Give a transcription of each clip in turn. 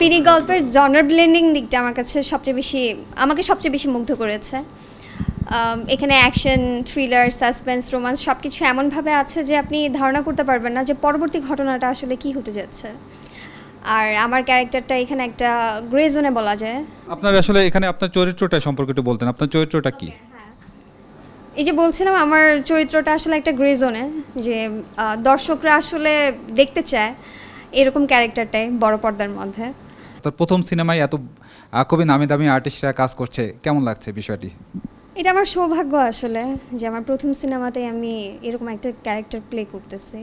পিনি গল্পের জনার ব্লেন্ডিং দিকটা আমার কাছে সবচেয়ে বেশি আমাকে সবচেয়ে বেশি মুগ্ধ করেছে। এখানে অ্যাকশন থ্রিলার সাসপেন্স রোমান্স সব কিছু এমনভাবে আছে যে আপনি ধারণা করতে পারবেন না যে পরবর্তী ঘটনাটা আসলে কি হতে যাচ্ছে। আর আমার ক্যারেক্টারটা এখানে একটা গ্রে জোনে বলা যায়। আপনার আসলে এখানে আপনার চরিত্রটা সম্পর্কে একটু বলতেন আপনার চরিত্রটা কি? এই যে বলছিলাম আমার চরিত্রটা আসলে একটা গ্রে জোনে যে দর্শকরা আসলে দেখতে চায়। এরকম ক্যারেক্টারটাই বড় পর্দার মধ্যে। তার প্রথম সিনেমায় এত খুবই নামি দামি আর্টিস্টরা কাজ করছে কেমন লাগছে বিষয়টি? এটা আমার সৌভাগ্য আসলে যে আমার প্রথম সিনেমাতে আমি এরকম একটা ক্যারেক্টার প্লে করতেছি।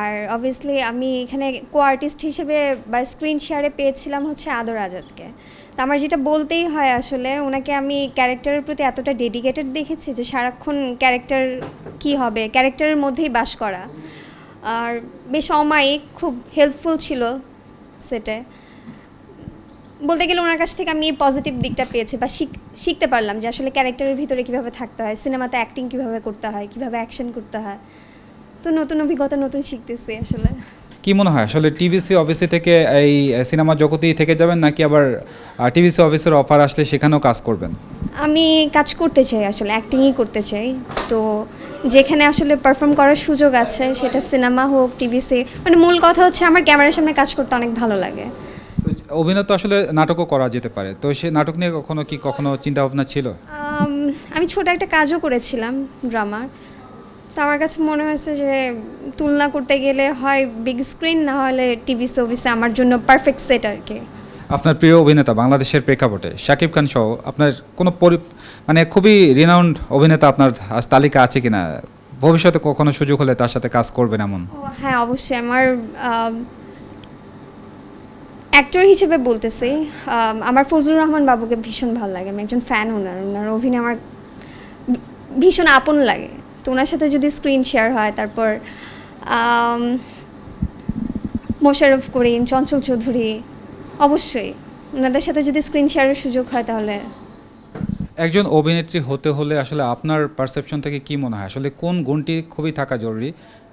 আর অবভিয়াসলি আমি এখানে কো আর্টিস্ট হিসেবে বা স্ক্রিন শেয়ারে পেয়েছিলাম হচ্ছে আদর আজাদকে। তো আমার যেটা বলতেই হয় আসলে ওনাকে আমি ক্যারেক্টারের প্রতি এতটা ডেডিকেটেড দেখেছি যে সারাক্ষণ ক্যারেক্টার কি হবে ক্যারেক্টারের মধ্যেই বাস করা। আর বেশ অমায়িক খুব হেল্পফুল ছিল সেটে বলতে গেলে ওনার কাছ থেকে আমি এই পজিটিভ দিকটা পেয়েছি বা শিখ, শিখতে পারলাম যে আসলে ক্যারেক্টারের ভিতরে কীভাবে থাকতে হয় সিনেমাতে অ্যাক্টিং কীভাবে করতে হয়, কীভাবে অ্যাকশন করতে হয়। তো নতুন অভিজ্ঞতা নতুন শিখতেছি আসলে। কি মনে হয়? আসলে টিভিসি অফিসে থেকে এই সিনেমা জগতেই থেকে যাবেন নাকি আবার টিভিসি অফিসের অফার আসলে সেখানেও কাজ করবেন? আমি কাজ করতে চাই আসলে অ্যাক্টিংই করতে চাই। তো যেখানে আসলে পারফর্ম করার সুযোগ আছে সেটা সিনেমা হোক টিভিসি মানে মূল কথা হচ্ছে আমার ক্যামেরার সামনে কাজ করতে অনেক ভালো লাগে। অভিনয় তো আসলে নাটকও করা যেতে পারে। তো সে নাটক নিয়ে কখনো কি কখনো চিন্তা ভাবনা ছিল? আমি ছোট একটা কাজও করেছিলাম ড্রামার তো আমার কাছে মনে হয়েছে যে তুলনা করতে গেলে হয় বিগ স্ক্রিন না হলে টিভি সার্ভিসে আমার জন্য পারফেক্ট সেট আর কি। আপনার প্রিয় অভিনেতা বাংলাদেশের প্রেক্ষাপটে শাকিব খান সহ আপনার কোনো পরি মানে খুবই রিনাউন্ড অভিনেতা আপনার তালিকা আছে কিনা? ভবিষ্যতে কখনো সুযোগ হলে তার সাথে কাজ করবেন এমন? হ্যাঁ অবশ্যই আমার অ্যাক্টর হিসেবে বলতেছি আমার ফজলুর রহমান বাবুকে ভীষণ ভালো লাগে। আমি একজন ফ্যান ওনার ওনার অভিনয় আমার ভীষণ আপন লাগে। তো ওনার সাথে যদি স্ক্রিন শেয়ার হয় তারপর আম, মোশাররফ করিম চঞ্চল চৌধুরী অবশ্যই ওনাদের সাথে যদি স্ক্রিন শেয়ারের সুযোগ হয় তাহলে। একজন অভিনেত্রী হতে হলে আসলে আপনার পারসেপশন থেকে কি মনে হয়? আসলে কোন গুণটি খুবই থাকা জরুরি?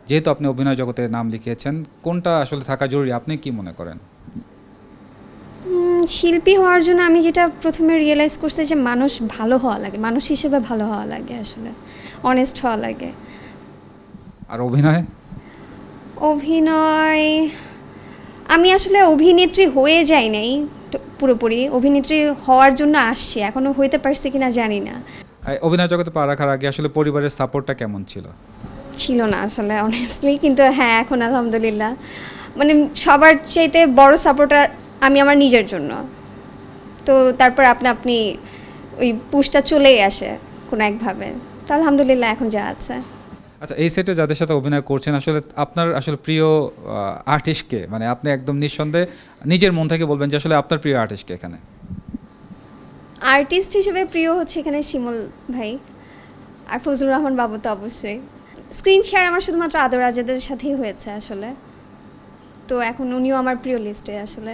যেহেতু আপনি অভিনয় জগতে নাম লিখিয়েছেন কোনটা আসলে থাকা জরুরি? আপনি কি মনে করেন? শিল্পী হওয়ার জন্য আমি যেটা প্রথমে রিয়েলাইজ করছি যে মানুষ ভালো হওয়া লাগে মানুষ হিসেবে ভালো হওয়া লাগে আসলে। অনেস্ট হওয়া লাগে। আর অভিনয়? অভিনয় আমি আসলে অভিনেত্রী হয়ে যাই নাই পুরোপুরি। অভিনেত্রী হওয়ার জন্য আসছি এখনও হইতে পারছি কিনা জানি না। অভিনয় জগতে পা রাখার আগে আসলে পরিবারের সাপোর্টটা কেমন ছিল? ছিল না আসলে অনেস্টলি কিন্তু হ্যাঁ এখন আলহামদুলিল্লাহ। মানে সবার চাইতে বড় সাপোর্টার আমি আমার নিজের জন্য। তো তারপর আপনি আপনি ওই পুষটা চলেই আসে কোনো একভাবে। তো আলহামদুলিল্লাহ এখন যা আছে। আচ্ছা এই সেটে যাদের সাথে অভিনয় করছেন আসলে আপনার আসলে প্রিয় আর্টিস্টকে মানে আপনি একদম নিঃসন্দেহে নিজের মন থেকে বলবেন যে আসলে আপনার প্রিয় আর্টিস্টকে এখানে? আর্টিস্ট হিসেবে প্রিয় হচ্ছে এখানে শিমুল ভাই। আর ফজলুর রহমান বাবু তো অবশ্যই। স্ক্রিন শেয়ার আমার শুধুমাত্র আদর আজাদের সাথেই হয়েছে আসলে। তো এখন উনিও আমার প্রিয় লিস্টে আসলে।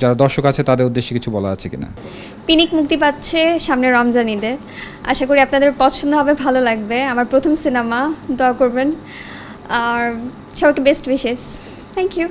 যারা দর্শক আছে, তাদের উদ্দেশ্যে কিছু বলা আছে কিনা? পিনিক মুক্তি পাচ্ছে সামনে রমজান ঈদের। আশা করি আপনাদের পছন্দ হবে, ভালো লাগবে। আমার প্রথম সিনেমা, দয়া করবেন। আর সবাইকে বেস্ট উইশেস থ্যাংক ইউ